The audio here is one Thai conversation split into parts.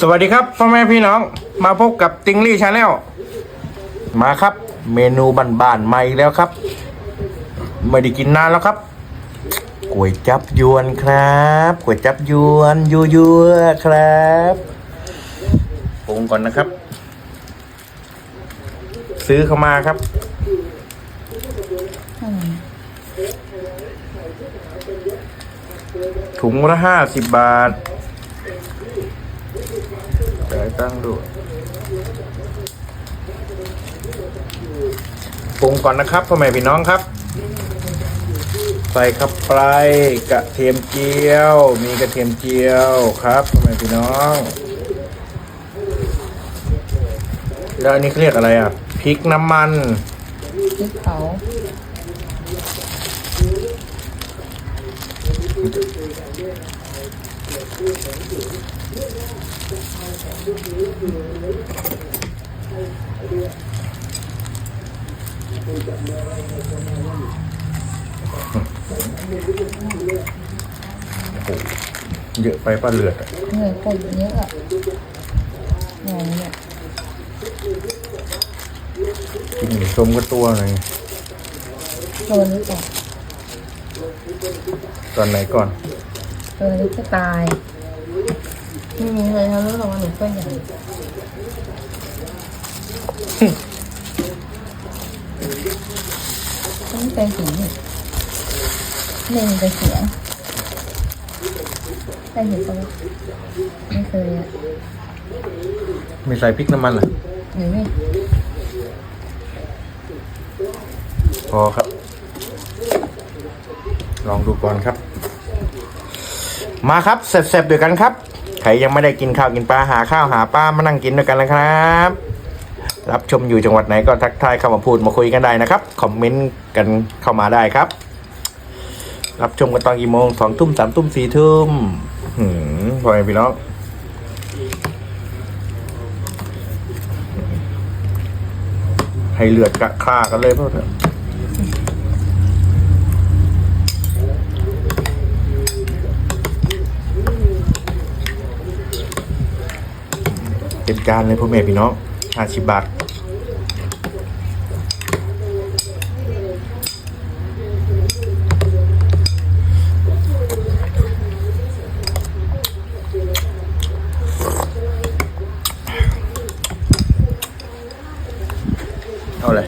สวัสดีครับพ่อแม่พี่น้องมาพบกับติงลี่ชาแนลมาครับ เมนูบ้านๆใหม่แล้วครับ ไม่ได้กินนานแล้วครับก๋วยจับยวนครับก๋วยจับยวนยัวยัวครับปรุงก่อนนะครับ ซื้อเข้ามาครับถุงละห้าสิบบาท จ่ายตั้งค์ดูปรุงก่อนนะครับพ่อแม่พี่น้องครับ ใส่ข้าไปกระเทียมเจียว มีกระเทียมเจียวครับพ่อแม่พี่น้อง แล้วอันนี้เขาเรียกอะไรอะพริกน้ำมันพริกเผา เยอะไปป้าเลือดอะเนื้อไก่เยอะอะอย่างเนี้ยกินหมูชมก็ตัวหน่อยตัวนี้ก่อนตอนไหนก่อนตัวนี้จะตาย ไม่มีใครทำรู้หรอกว่าหนูก็ใหญ่ต้องใจสีนี่เล่นไปเสียงได้เห็นปะวะไม่เคยอะไม่ใส่พริกน้ำมันเหรอหรือไม่พอครับ ลองดูก่อนครับ มาครับเสร็จๆด้วยกันครับ ใครยังไม่ได้กินข้าวกินปลาหาข้าวหาปลามานั่งกินด้วยกันเลยครับ รับชมอยู่จังหวัดไหนก็ทักทายเข้ามาพูดมาคุยกันได้นะครับคอมเมนต์กันเข้ามาได้ครับ รับชมกันตอนกี่โมงสองทุ่มสามทุ่มสี่ทุ่มหืมพอแม่พี่น้องให้เลือดกะคลากันเลยพวกเนี้ย เป็นการเลยพ่อแม่พี่น้องห้าสิบบาทเอาเลย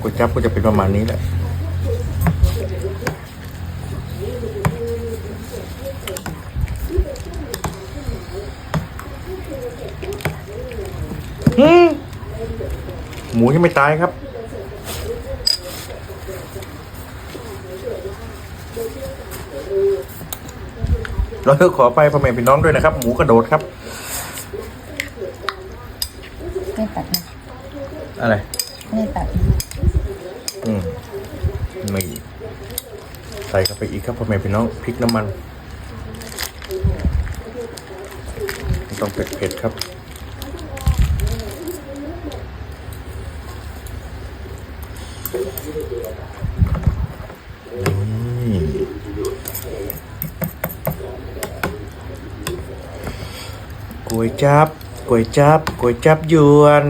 ก๋วยจั๊บก็จะเป็นประมาณนี้แหละหืมหมูยังไม่ตายครับ เราขอไปพ่อแม่พี่น้องด้วยนะครับ หมูกระโดดครับ ไม่ตัดนะอะไร ไม่ตัด อืมไม่ ใส่เข้าไปอีกครับพ่อแม่พี่น้องพริกน้ำมัน ต้องเผ็ดๆครับก๋วยจับก๋วยจับก๋วยจับยวน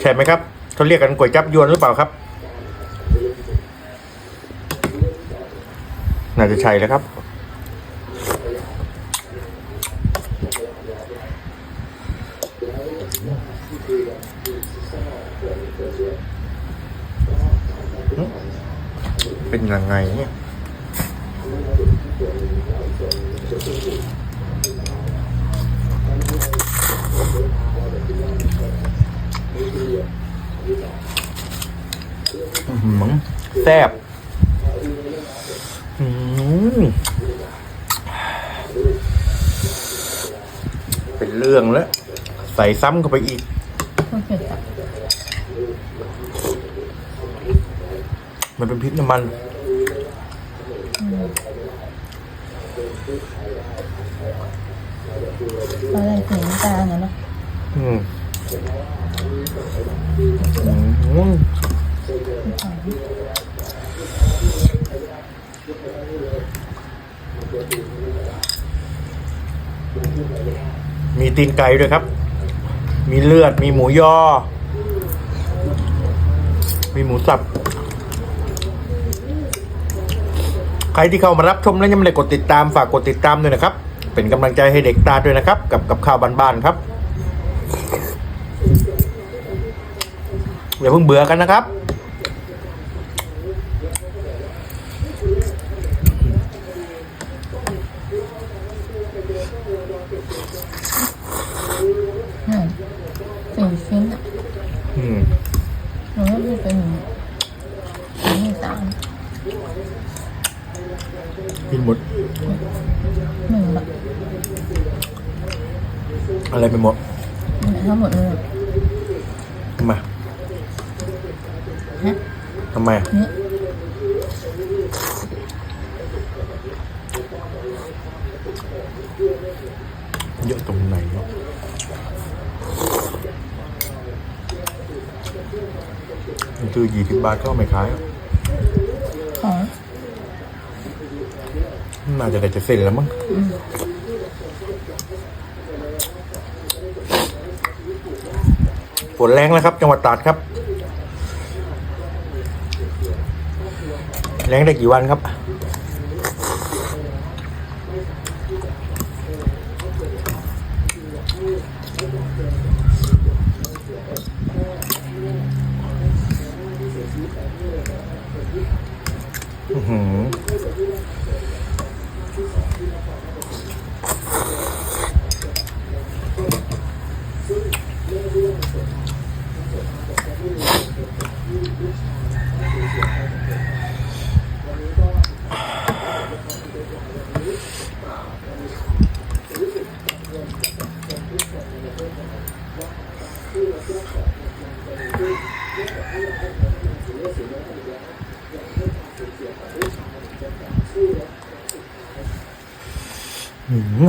ใช่ไหมครับเขาเรียกกันก๋วยจับยวนหรือเปล่าครับ น่าจะใช่แล้วครับ เป็นยังไงเนี่ยอื้อหือแซ่บอืม เป็นเรื่องแล้ว ใส่ซ้ำเข้าไปอีกไม่เคยตัดมันเป็นพริกน้ำมันตอนแรกสีน้ำตาลนะเนาะอืมอืม มีตีนไก่ด้วยครับ มีเลือด มีหมูยอ มีหมูสับ ใครที่เข้ามารับชมแล้วยังไม่ได้กดติดตามฝากกดติดตามด้วยนะครับ เป็นกำลังใจให้เด็กตาด้วยนะครับ กับกับข้าวบ้านๆครับอย่าเพิ่งเบื่อกันนะครับ อืมสี่ชิ้นอะ อืม หนูไม่ได้เป็นหนูชิ้นที่สาม กินหมด หนึ่งบาท อะ ไรไปหมดทั้งหมดเลยทำไมฮะทำไมอะนี่เยอะตรงไหนเนาะมันคือยี่สิบบาทก็ไม่ขายอะของน่าจะได้จะเสร็จแล้วมั้ง ฝนแรงแล้วครับ จังหวัดตราดครับ แรงได้กี่วันครับอือหือ อื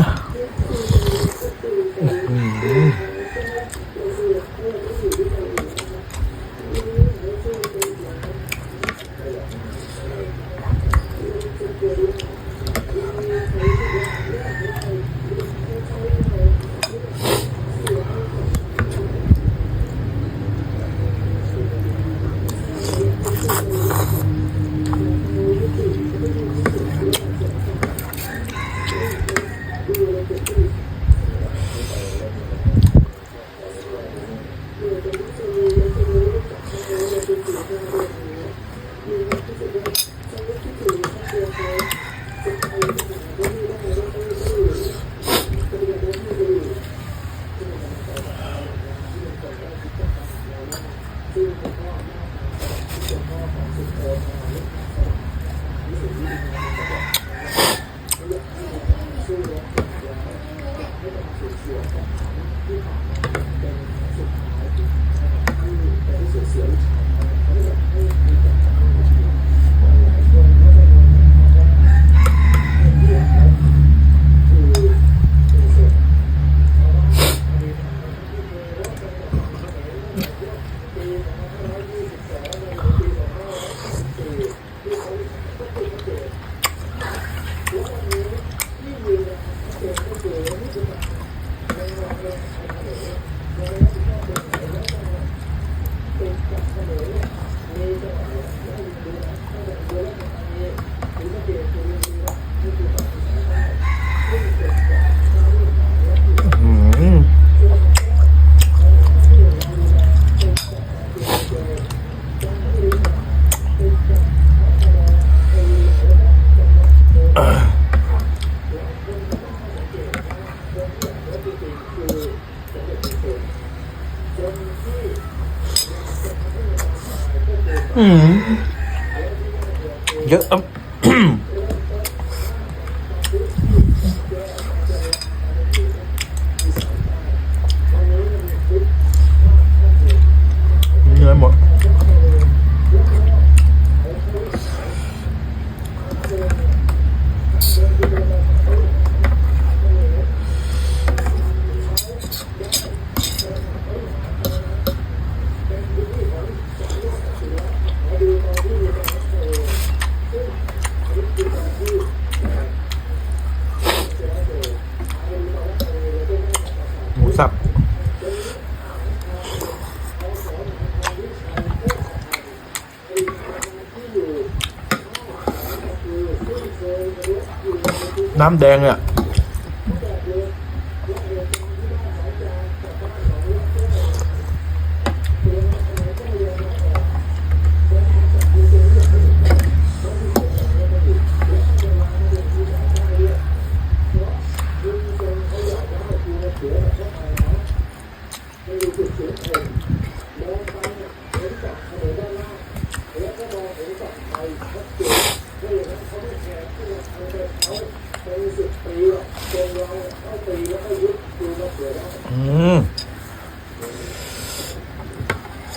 เยอะ น้ำแดงเนี่ย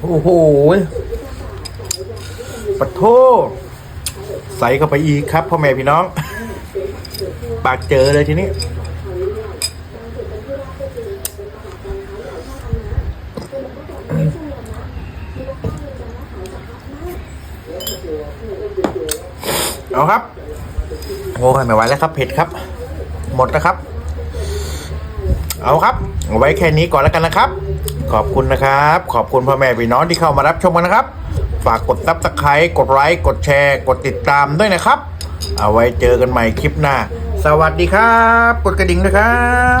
โอ้โหปะโทใส่เข้าไปอีกครับพ่อแม่พี่น้อง ปากเจอเลยทีนี้ เอาครับ โอ้ยไม่ไหวแล้วครับ เผ็ดครับ หมดแล้วครับ เอาครับเอาไว้แค่นี้ก่อนแล้วกันนะครับ ขอบคุณนะครับ ขอบคุณพ่อแม่พี่น้องที่เข้ามารับชมกันนะครับ ฝากกดซับสไครต์กดไลค์กดแชร์ กดติดตามด้วยนะครับ เอาไว้เจอกันใหม่คลิปหน้า สวัสดีครับ กดกระดิ่งนะครับ